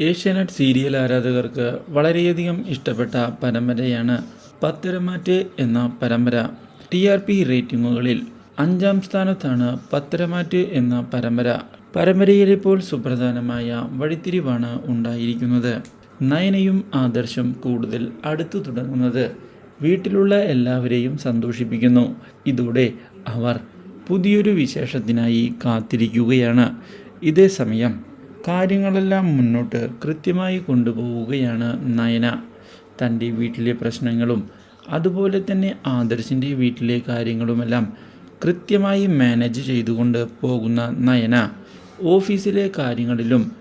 Asianet serial ആരാധകർക്ക് വളരെയധികം ഇഷ്ടപ്പെട്ട പരമ്പരയാണ് പത്തരമാറ്റ് എന്ന പരമ്പര. ടി ആർ പി റേറ്റിംഗുകളിൽ അഞ്ചാം സ്ഥാനത്താണ് പത്തരമാറ്റ് എന്ന പരമ്പര. പരമ്പരയിലിപ്പോൾ സുപ്രധാനമായ വഴിത്തിരിവാണ് ഉണ്ടായിരിക്കുന്നത്. നയനയും ആദർശം കൂടുതൽ അടുത്തു തുടങ്ങുന്നത് വീട്ടിലുള്ള എല്ലാവരെയും സന്തോഷിപ്പിക്കുന്നു. ഇതോടെ അവർ പുതിയൊരു വിശേഷത്തിനായി കാത്തിരിക്കുകയാണ്. ഇതേ സമയം കാര്യങ്ങളെല്ലാം മുന്നോട്ട് കൃത്യമായി കൊണ്ടുപോവുകയാണ് നയന. തന്റെ വീട്ടിലെ പ്രശ്നങ്ങളും അതുപോലെ തന്നെ ആദർശിന്റെ വീട്ടിലെ കാര്യങ്ങളുമെല്ലാം കൃത്യമായി മാനേജ് ചെയ്തുകൊണ്ട് പോകുന്ന നയന ഓഫീസിലെ കാര്യങ്ങളിലും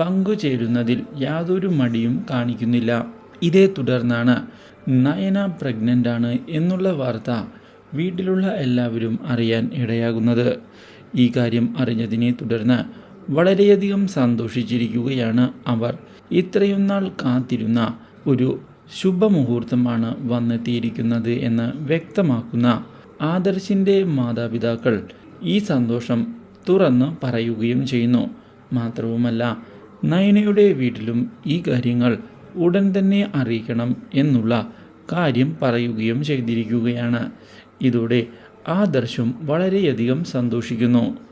പങ്കുചേരുന്നതിൽ യാതൊരു മടിയും കാണിക്കുന്നില്ല. ഇതേ തുടർന്നാണ് നയന പ്രഗ്നന്റ് ആണ് എന്നുള്ള വാർത്ത വീട്ടിലുള്ള എല്ലാവരും അറിയാൻ ഇടയാകുന്നത്. ഈ കാര്യം അറിഞ്ഞതിനെ തുടർന്ന് വളരെയധികം സന്തോഷിച്ചിരിക്കുകയാണ് അവർ. ഇത്രയും നാൾ കാത്തിരുന്ന ഒരു ശുഭമുഹൂർത്തമാണ് വന്നെത്തിയിരിക്കുന്നത് എന്ന് വ്യക്തമാക്കുന്ന ആദർശിന്റെ മാതാപിതാക്കൾ ഈ സന്തോഷം തുറന്ന് പറയുകയും ചെയ്യുന്നു. മാത്രവുമല്ല നയനയുടെ വീട്ടിലും ഈ കാര്യങ്ങൾ ഉടൻ തന്നെ അറിയിക്കണം എന്നുള്ള കാര്യം പറയുകയും ചെയ്തിരിക്കുകയാണ്. ഇതോടെ ആദർശും വളരെയധികം സന്തോഷിക്കുന്നു.